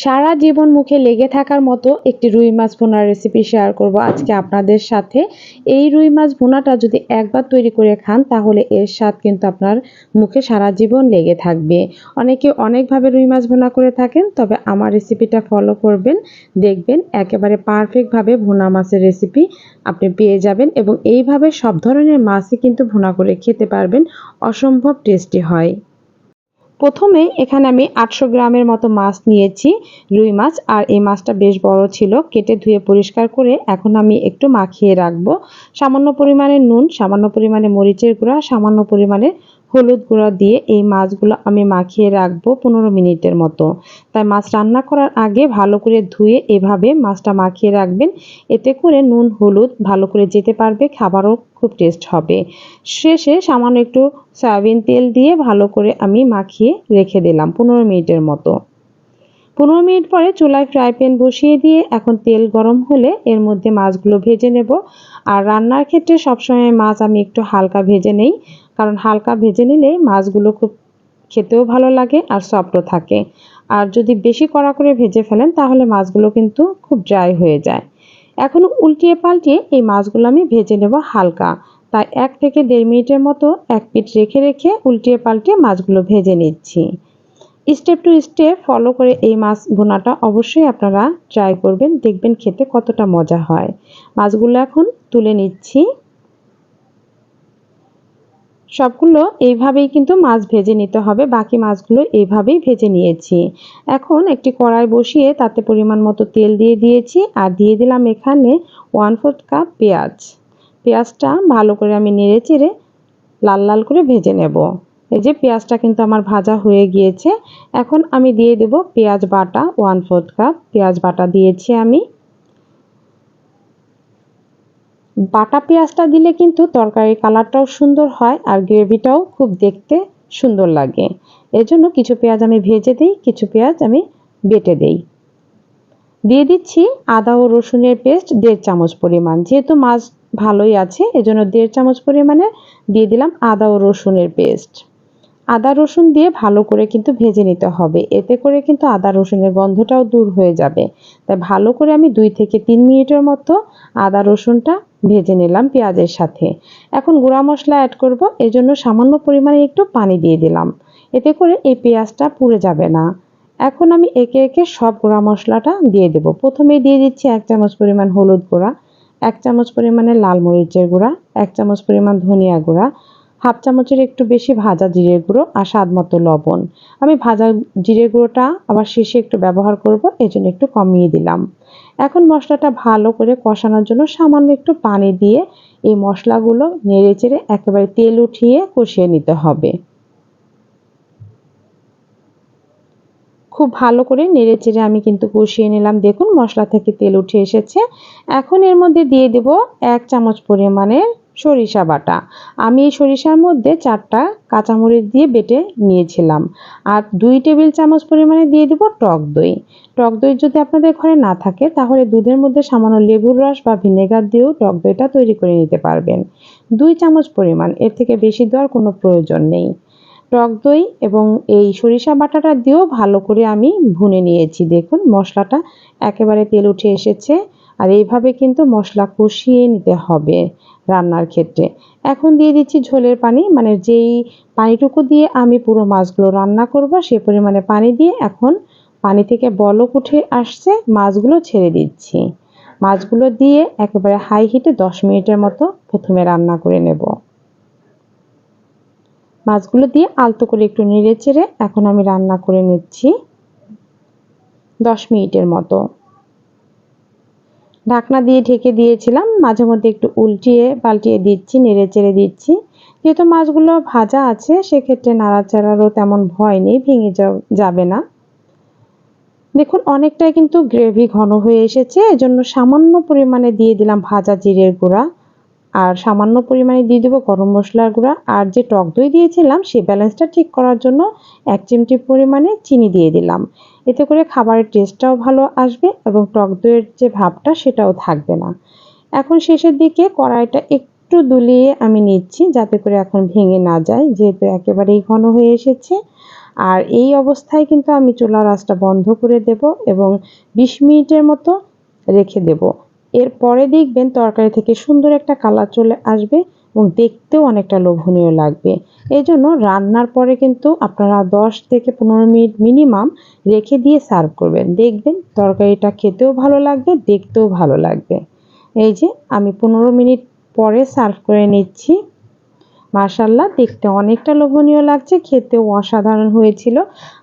সারা জীবন মুখে লেগে থাকার মতো একটি রুই মাছ ভুনার রেসিপি শেয়ার করব আজকে আপনাদের সাথে। এই রুই মাছ ভুনাটা যদি একবার তৈরি করে খান, তাহলে এর স্বাদ কিন্তু আপনার মুখে সারা জীবন লেগে থাকবে। অনেকে অনেকভাবে রুই মাছ ভুনা করে থাকেন, তবে আমার রেসিপিটা ফলো করবেন, দেখবেন একেবারে পারফেক্টভাবে ভুনা মাছের রেসিপি আপনি পেয়ে যাবেন এবং এইভাবে সব ধরনের মাছই কিন্তু ভুনা করে খেতে পারবেন, অসম্ভব টেস্টি হয়। প্রথমে এখানে আমি আটশো গ্রামের মতো মাছ নিয়েছি, রুই মাছ, আর এই মাছটা বেশ বড় ছিল, কেটে ধুয়ে পরিষ্কার করে এখন আমি একটু মাখিয়ে রাখব। সামান্য পরিমাণে নুন, সামান্য পরিমাণে মরিচের গুঁড়া, সামান্য পরিমাণে হলুদ গুঁড়া দিয়ে এই মাছগুলো আমি মাখিয়ে রাখব পনেরো মিনিটের মতো। তাই মাছ রান্না করার আগে ভালো করে ধুয়ে এভাবে মাছটা মাখিয়ে রাখবেন। এতে করে নুন, হলুদ ভালো করে যেতে পারবে, খাবারও খুব টেস্ট হবে। শেষে সামান্য একটু সয়াবিন তেল দিয়ে ভালো করে আমি মাখিয়ে রেখে দিলাম পনেরো মিনিটের মতো। পনেরো মিনিট পরে চুলায় ফ্রাই প্যান বসিয়ে দিয়ে এখন তেল গরম হলে এর মধ্যে মাছগুলো ভেজে নেব। আর রান্নার ক্ষেত্রে সবসময় মাছ আমি একটু হালকা ভেজে নেই, কারণ হালকা ভেজে নিলে মাছগুলো খুব খেতেও ভালো লাগে আর সফটও থাকে। আর যদি বেশি কড়া করে ভেজে ফেলেন তাহলে মাছগুলো কিন্তু খুব ড্রাই হয়ে যায়। এখন উল্টিয়ে পাল্টিয়ে এই মাছগুলো আমি ভেজে নেব হালকা। তাই এক থেকে দেড় মিনিটের মতো এক পিঠ রেখে রেখে উল্টিয়ে পাল্টিয়ে মাছগুলো ভেজে নিচ্ছি। স্টেপ টু স্টেপ ফলো করে এই মাছ ভুনাটা অবশ্যই আপনারা ট্রাই করবেন, দেখবেন খেতে কতটা মজা হয়। মাছগুলো এখন তুলে নিচ্ছি। সবগুলো এইভাবেই কিন্তু মাছ ভেজে নিতে হবে, বাকি মাছগুলো এইভাবেই ভেজে নিয়েছি। এখন একটি কড়াই বসিয়ে তাতে পরিমাণ মতো তেল দিয়ে দিয়েছি আর দিয়ে দিলাম এখানে ওয়ান ফোর্থ কাপ পেঁয়াজ। পেঁয়াজটা ভালো করে আমি নেড়ে চেড়ে লাল লাল করে ভেজে নেব। এই যে পেঁয়াজটা কিন্তু আমার ভাজা হয়ে গিয়েছে। এখন আমি দিয়ে দেব পেঁয়াজ বাটা ওয়ান ফোর্থ কাপ পেঁয়াজ বাটা দিয়েছি আমি। বাটা পেঁয়াজটা দিলে কিন্তু তরকারির কালারটাও সুন্দর হয় আর গ্রেভিটাও খুব দেখতে সুন্দর লাগে। এর জন্য কিছু পেঁয়াজ আমি ভেজে দিই, কিছু পেঁয়াজ আমি বেটে দেই। দিয়ে দিচ্ছি আদা ও রসুনের পেস্ট, দেড় চামচ পরিমাণ। যেহেতু মাছ ভালোই আছে, এজন্য দেড় চামচ পরিমাণে দিয়ে দিলাম আদা ও রসুনের পেস্ট। আদা, রসুন দিয়ে ভালো করে কিন্তু ভেজে নিতে হবে। এতে করে কিন্তু আদা, রসুনের গন্ধটাও দূর হয়ে যাবে। তাই ভালো করে আমি দুই থেকে তিন মিনিটের মতো আদা, রসুনটা ভেজে নিলাম পেঁয়াজের সাথে। এখন গুঁড়া মশলা অ্যাড করব। এজন্য সামান্য পরিমাণে একটু পানি দিয়ে দিলাম। এতে করে এই পেঁয়াজটা পুড়ে যাবে না। এখন আমি একে একে সব গুঁড়া মশলাটা দিয়ে দেব। প্রথমে দিয়ে দিচ্ছি এক চামচ পরিমাণ হলুদ গুঁড়া, এক চামচ পরিমাণে লাল মরিচের গুঁড়া, এক চামচ পরিমাণ ধনিয়া গুঁড়া হাফ চামচের একটু বেশি ভাজা জিরে গুঁড়ো আর স্বাদ মতো লবণ। আমি ভাজা জিরে গুঁড়োটা আবার শেষে একটু ব্যবহার করব এই জন্য একটু কমিয়ে দিলাম। এখন মশলাটা ভালো করে কষানোর জন্য সামান্য একটু পানি দিয়ে এই মশলাগুলো নেড়ে চেড়ে একেবারে তেল উঠিয়ে কষিয়ে নিতে হবে। খুব ভালো করে নেড়ে চেড়ে আমি কিন্তু কষিয়ে নিলাম। দেখুন মশলা থেকে তেল উঠে এসেছে। এখন এর মধ্যে দিয়ে দেব এক চামচ পরিমাণের সরিষা বাটা। আমি এই সরিষার মধ্যে চারটা কাঁচামরিচ দিয়ে বেটে নিয়েছিলাম। আর দুই টেবিল চামচ পরিমাণে দিয়ে দেবো টক দই। টক দই যদি আপনাদের ঘরে না থাকে, তাহলে দুধের মধ্যে সামান্য লেবুর রস বা ভিনেগার দিয়েও টক দইটা তৈরি করে নিতে পারবেন। দুই চামচ পরিমাণ, এর থেকে বেশি দেওয়ার কোনো প্রয়োজন নেই। টক দই এবং এই সরিষা বাটাটা দিয়েও ভালো করে আমি ভুনে নিয়েছি। দেখুন, মশলাটা একেবারে তেল উঠে এসেছে। আর এইভাবে কিন্তু মশলা কষিয়ে নিতে হবে রান্নার ক্ষেত্রে। এখন দিয়ে দিচ্ছি ঝোলের পানি মানে যেই পানিটুকু দিয়ে আমি পুরো মাছগুলো রান্না করব, সে পরিমাণে পানি দিয়ে এখন পানি থেকে বলক উঠে আসছে, মাছগুলো ছেড়ে দিচ্ছি। মাছগুলো দিয়ে একেবারে হাই হিটে দশ মিনিটের মতো প্রথমে রান্না করে নেব। মাছগুলো দিয়ে আলতো করে একটু নেড়ে চেড়ে এখন আমি রান্না করে নিচ্ছি দশ মিনিটের মতো। ঢাকনা দিয়ে ঢেকে দিয়েছিলাম। মাঝে মধ্যে একটু উল্টিয়ে পাল্টিয়ে দিচ্ছি, নেড়ে চেড়ে দিচ্ছি। যেহেতু মাছগুলো ভাজা আছে, সেক্ষেত্রে নাড়াচাড়ারও তেমন ভয় নেই, ভেঙে যাবে না। দেখুন, অনেকটাই কিন্তু গ্রেভি ঘন হয়ে এসেছে। এজন্য সামান্য পরিমাণে দিয়ে দিলাম ভাজা জিরের গুঁড়া। আর সামান্য পরিমাণে দিয়ে দেবো গরম মশলার গুঁড়া। আর যে টক দই দিয়েছিলাম সেই ব্যালেন্সটা ঠিক করার জন্য এক চিমটি পরিমাণে চিনি দিয়ে দিলাম। এতে করে খাবারের টেস্টটাও ভালো আসবে এবং টক দইয়ের যে ভাবটা, সেটাও থাকবে না। এখন শেষের দিকে কড়াইটা একটু দুলিয়ে আমি নিচ্ছি, যাতে করে এখন ভেঙে না যায়, যেহেতু একেবারেই ঘন হয়ে এসেছে। আর এই অবস্থায় কিন্তু আমি চুলার আঁচটা বন্ধ করে দেব এবং বিশ মিনিটের মতো রেখে দেব। এরপরে দেখবেন তরকারি থেকে সুন্দর একটা কালার চলে আসবে এবং দেখতেও অনেকটা লোভনীয় লাগবে। এই জন্য রান্নার পরে কিন্তু আপনারা দশ থেকে পনেরো মিনিট মিনিমাম রেখে দিয়ে সার্ভ করবেন। দেখবেন তরকারিটা খেতেও ভালো লাগবে, দেখতেও ভালো লাগবে। এই যে আমি পনেরো মিনিট পরে সার্ভ করে নিচ্ছি। মার্শাল্লাহ দেখতে অনেকটা লোভনীয় লাগছে, খেতেও অসাধারণ হয়েছিল।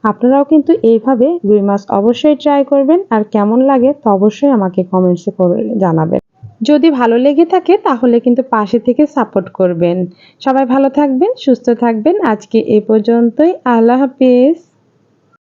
আপনারাও কিন্তু এইভাবে রুই মাছ অবশ্যই ট্রাই করবেন, আর কেমন লাগে তো অবশ্যই আমাকে কমেন্টসে করে জানাবেন। যদি ভালো লেগে থাকে, তাহলে কিন্তু পাশে থেকে সাপোর্ট করবেন। সবাই ভালো থাকবেন, সুস্থ থাকবেন, আজকে এ পর্যন্তই, আল্লাহ হাফিজ।